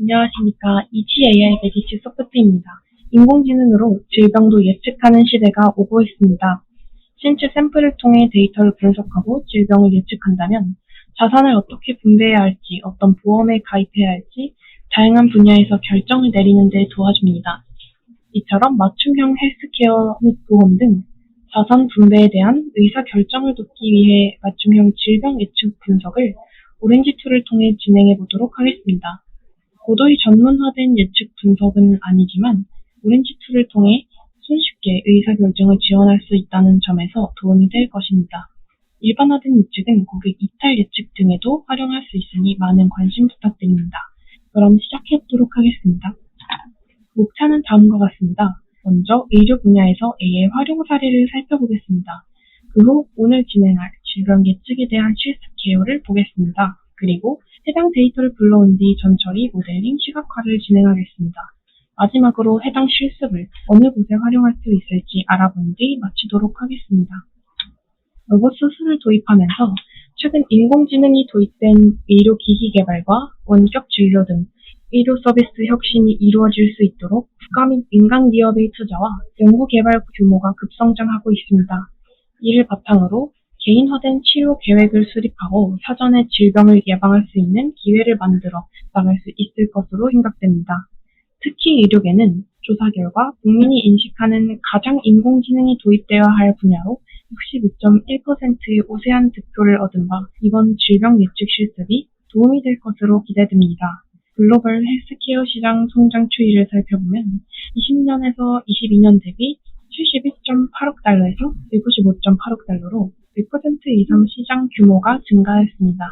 안녕하십니까. ETAI 메디치 소프트입니다. 인공지능으로 질병도 예측하는 시대가 오고 있습니다. 신체 샘플을 통해 데이터를 분석하고 질병을 예측한다면 자산을 어떻게 분배해야 할지, 어떤 보험에 가입해야 할지 다양한 분야에서 결정을 내리는 데 도와줍니다. 이처럼 맞춤형 헬스케어 및 보험 등 자산 분배에 대한 의사 결정을 돕기 위해 맞춤형 질병 예측 분석을 오렌지2를 통해 진행해 보도록 하겠습니다. 고도의 전문화된 예측 분석은 아니지만 오렌지2를 통해 손쉽게 의사결정을 지원할 수 있다는 점에서 도움이 될 것입니다. 일반화된 예측은 고객 이탈 예측 등에도 활용할 수 있으니 많은 관심 부탁드립니다. 그럼 시작해 보도록 하겠습니다. 목차는 다음과 같습니다. 먼저 의료 분야에서 A의 활용 사례를 살펴보겠습니다. 그 후 오늘 진행할 질병 예측에 대한 실습 개요를 보겠습니다. 그리고 해당 데이터를 불러온 뒤 전처리, 모델링, 시각화를 진행하겠습니다. 마지막으로 해당 실습을 어느 곳에 활용할 수 있을지 알아본 뒤 마치도록 하겠습니다. 로봇 수술을 도입하면서 최근 인공지능이 도입된 의료기기 개발과 원격 진료 등 의료 서비스 혁신이 이루어질 수 있도록 국가 및 민간 기업의 투자와 연구 개발 규모가 급성장하고 있습니다. 이를 바탕으로 개인화된 치료 계획을 수립하고 사전에 질병을 예방할 수 있는 기회를 만들어 나갈 수 있을 것으로 생각됩니다. 특히 의료계는 조사 결과 국민이 인식하는 가장 인공지능이 도입되어야 할 분야로 62.1%의 우세한 득표를 얻은 바 이번 질병 예측 실습이 도움이 될 것으로 기대됩니다. 글로벌 헬스케어 시장 성장 추이를 살펴보면 20년에서 22년 대비 71.8억 달러에서 195.8억 달러로 100% 이상 시장 규모가 증가했습니다.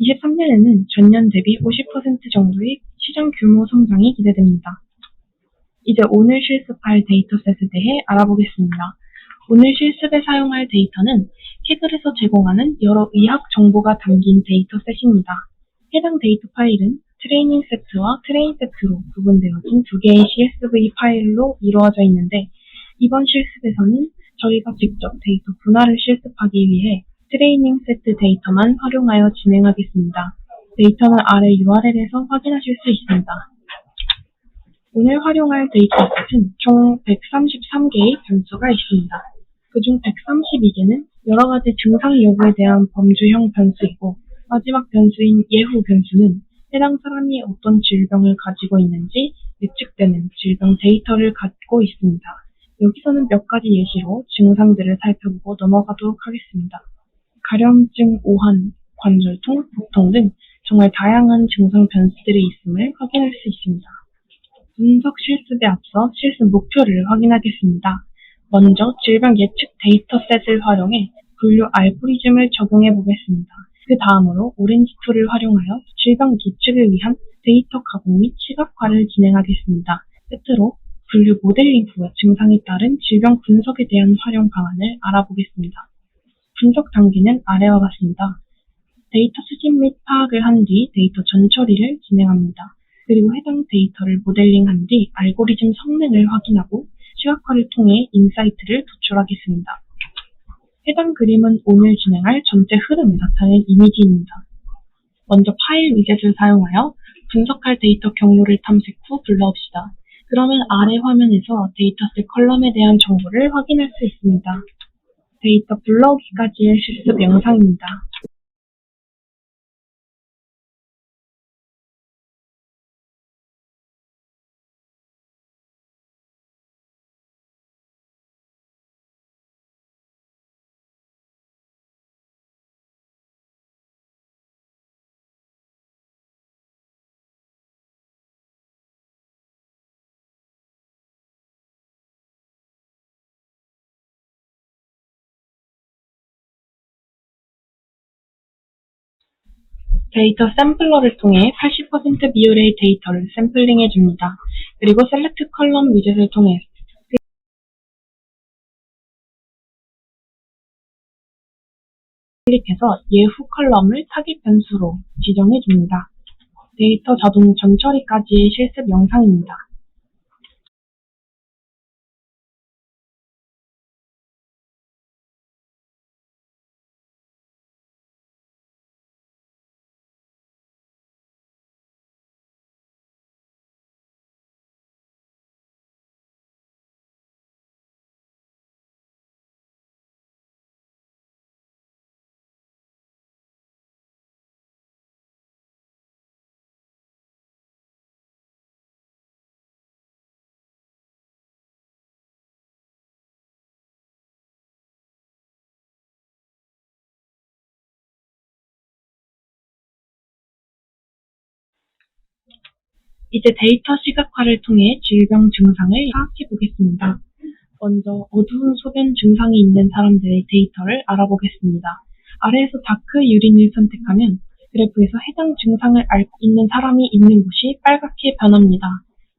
23년에는 전년 대비 50% 정도의 시장 규모 성장이 기대됩니다. 이제 오늘 실습할 데이터셋에 대해 알아보겠습니다. 오늘 실습에 사용할 데이터는 캐글에서 제공하는 여러 의학 정보가 담긴 데이터셋입니다. 해당 데이터 파일은 트레이닝 세트와 트레인 세트로 구분되어진 두 개의 CSV 파일로 이루어져 있는데 이번 실습에서는 저희가 직접 데이터 분할을 실습하기 위해 트레이닝 세트 데이터만 활용하여 진행하겠습니다. 데이터는 아래 URL에서 확인하실 수 있습니다. 오늘 활용할 데이터셋은 총 133개의 변수가 있습니다. 그중 132개는 여러 가지 증상 여부에 대한 범주형 변수이고 마지막 변수인 예후 변수는 해당 사람이 어떤 질병을 가지고 있는지 예측되는 질병 데이터를 갖고 있습니다. 여기서는 몇 가지 예시로 증상들을 살펴보고 넘어가도록 하겠습니다. 가려움증, 오한, 관절통, 복통 등 정말 다양한 증상 변수들이 있음을 확인할 수 있습니다. 분석 실습에 앞서 실습 목표를 확인하겠습니다. 먼저 질병 예측 데이터셋을 활용해 분류 알고리즘을 적용해 보겠습니다. 그 다음으로 오렌지2를 활용하여 질병 예측을 위한 데이터 가공 및 시각화를 진행하겠습니다. 끝으로 분류 모델링 후 증상에 따른 질병 분석에 대한 활용 방안을 알아보겠습니다. 분석 단계는 아래와 같습니다. 데이터 수집 및 파악을 한 뒤 데이터 전처리를 진행합니다. 그리고 해당 데이터를 모델링한 뒤 알고리즘 성능을 확인하고 시각화를 통해 인사이트를 도출하겠습니다. 해당 그림은 오늘 진행할 전체 흐름을 나타낸 이미지입니다. 먼저 파일 위젯을 사용하여 분석할 데이터 경로를 탐색 후 불러옵시다. 그러면 아래 화면에서 데이터셋 컬럼에 대한 정보를 확인할 수 있습니다. 데이터 불러오기까지의 실습 영상입니다. 데이터 샘플러를 통해 80% 비율의 데이터를 샘플링해 줍니다. 그리고 셀렉트 컬럼 위젯을 통해 클릭해서 예후 컬럼을 타깃 변수로 지정해 줍니다. 데이터 자동 전처리까지의 실습 영상입니다. 이제 데이터 시각화를 통해 질병 증상을 파악해 보겠습니다. 먼저 어두운 소변 증상이 있는 사람들의 데이터를 알아보겠습니다. 아래에서 다크 유린을 선택하면 그래프에서 해당 증상을 앓고 있는 사람이 있는 곳이 빨갛게 변합니다.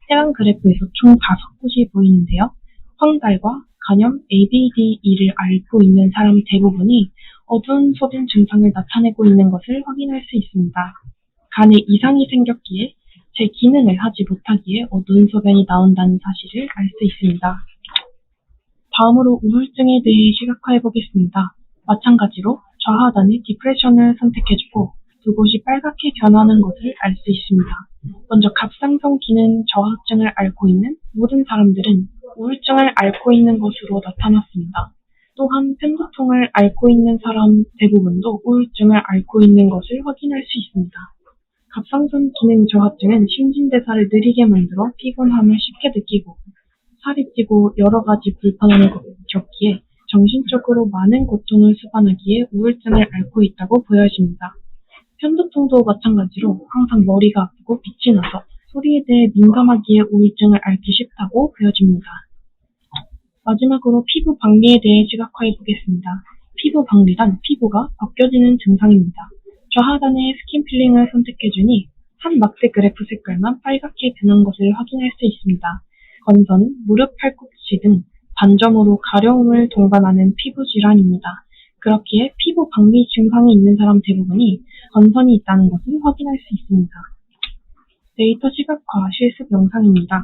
해당 그래프에서 총 5곳이 보이는데요. 황달과 간염 ABDE를 앓고 있는 사람 대부분이 어두운 소변 증상을 나타내고 있는 것을 확인할 수 있습니다. 간에 이상이 생겼기에 제 기능을 하지 못하기에 어두운 소변이 나온다는 사실을 알 수 있습니다. 다음으로 우울증에 대해 시각화해 보겠습니다. 마찬가지로 좌하단의 디프레션을 선택해주고 두 곳이 빨갛게 변하는 것을 알 수 있습니다. 먼저 갑상선 기능 저하증을 앓고 있는 모든 사람들은 우울증을 앓고 있는 것으로 나타났습니다. 또한 편두통을 앓고 있는 사람 대부분도 우울증을 앓고 있는 것을 확인할 수 있습니다. 갑상선 기능 저하증은 신진대사를 느리게 만들어 피곤함을 쉽게 느끼고 살이 찌고 여러 가지 불편함을 겪기에 정신적으로 많은 고통을 수반하기에 우울증을 앓고 있다고 보여집니다. 편두통도 마찬가지로 항상 머리가 아프고 빛이 나서 소리에 대해 민감하기에 우울증을 앓기 쉽다고 보여집니다. 마지막으로 피부 박리에 대해 시각화해 보겠습니다. 피부 박리란 피부가 벗겨지는 증상입니다. 좌하단의 스킨 필링을 선택해주니 한 막대 그래프 색깔만 빨갛게 변한 것을 확인할 수 있습니다. 건선은 무릎 팔꿈치 등 반점으로 가려움을 동반하는 피부 질환입니다. 그렇기에 피부 박리 증상이 있는 사람 대부분이 건선이 있다는 것을 확인할 수 있습니다. 데이터 시각화 실습 영상입니다.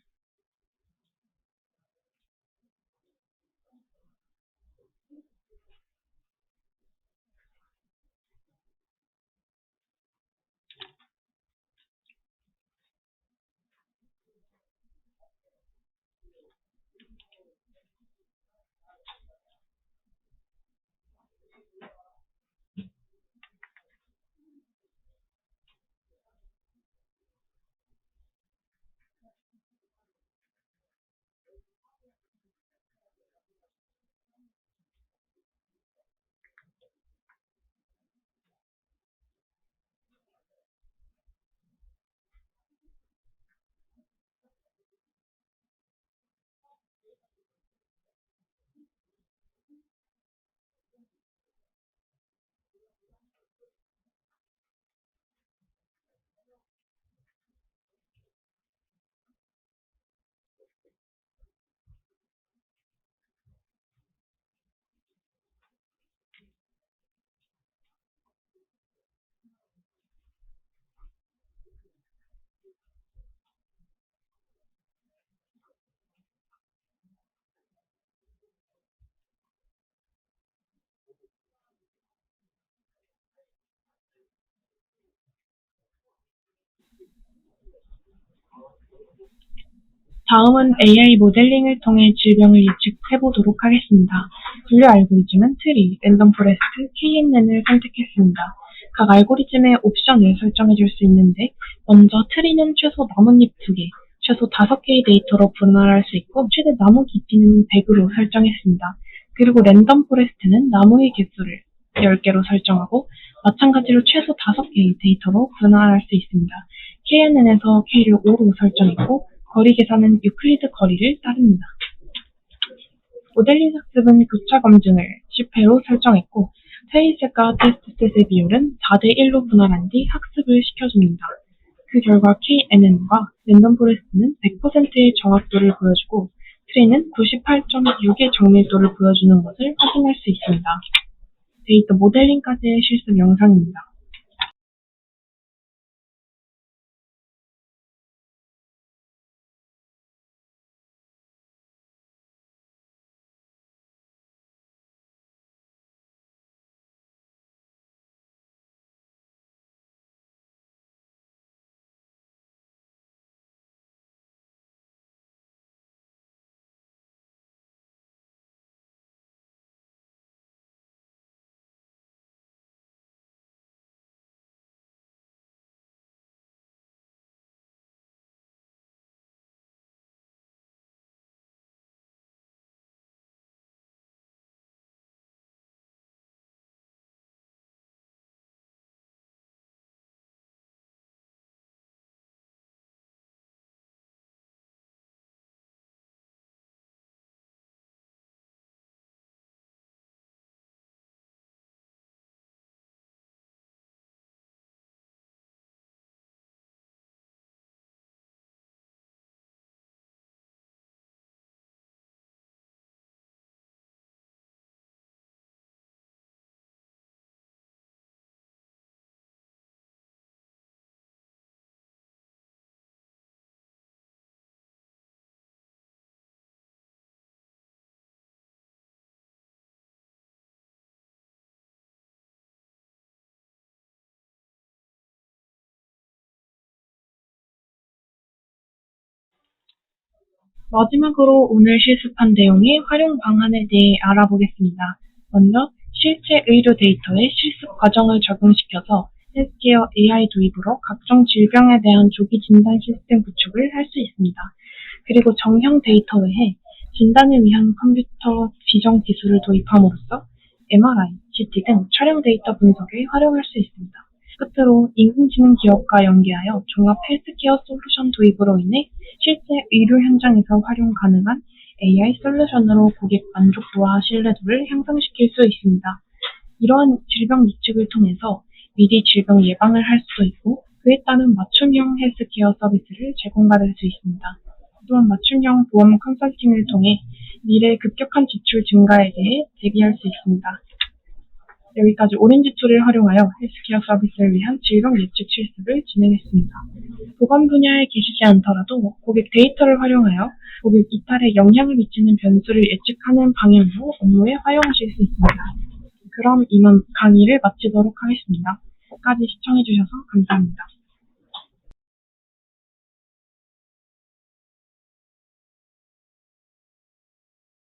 다음은 AI 모델링을 통해 질병을 예측해 보도록 하겠습니다. 분류 알고리즘은 트리, 랜덤 포레스트, KNN을 선택했습니다. 각 알고리즘의 옵션을 설정해 줄 수 있는데 먼저 트리는 최소 나뭇잎 2개, 최소 5개의 데이터로 분할할 수 있고 최대 나무 깊이는 100으로 설정했습니다. 그리고 랜덤 포레스트는 나무의 개수를 10개로 설정하고 마찬가지로 최소 5개의 데이터로 분할할 수 있습니다. KNN에서 K를 5로 설정했고 거리 계산은 유클리드 거리를 따릅니다. 모델링 학습은 교차 검증을 10회로 설정했고 트레이스과 테스트 셋의 비율은 4대 1로 분할한 뒤 학습을 시켜줍니다. 그 결과 KNN과 랜덤 포레스트는 100%의 정확도를 보여주고 트리는 98.6의 정밀도를 보여주는 것을 확인할 수 있습니다. 데이터 모델링까지의 실습 영상입니다. 마지막으로 오늘 실습한 내용의 활용 방안에 대해 알아보겠습니다. 먼저 실제 의료 데이터에 실습 과정을 적용시켜서 헬스케어 AI 도입으로 각종 질병에 대한 조기 진단 시스템 구축을 할 수 있습니다. 그리고 정형 데이터 외에 진단을 위한 컴퓨터 비정 기술을 도입함으로써 MRI, CT 등 촬영 데이터 분석에 활용할 수 있습니다. 끝으로 인공지능 기업과 연계하여 종합 헬스케어 솔루션 도입으로 인해 실제 의료 현장에서 활용 가능한 AI 솔루션으로 고객 만족도와 신뢰도를 향상시킬 수 있습니다. 이러한 질병 예측을 통해서 미리 질병 예방을 할 수도 있고 그에 따른 맞춤형 헬스케어 서비스를 제공받을 수 있습니다. 또한 맞춤형 보험 컨설팅을 통해 미래 급격한 지출 증가에 대해 대비할 수 있습니다. 여기까지 오렌지 툴을 활용하여 헬스케어 서비스를 위한 질병 예측 실습을 진행했습니다. 보건 분야에 계시지 않더라도 고객 데이터를 활용하여 고객 이탈에 영향을 미치는 변수를 예측하는 방향으로 업무에 활용하실 수 있습니다. 그럼 이만 강의를 마치도록 하겠습니다. 끝까지 시청해주셔서 감사합니다.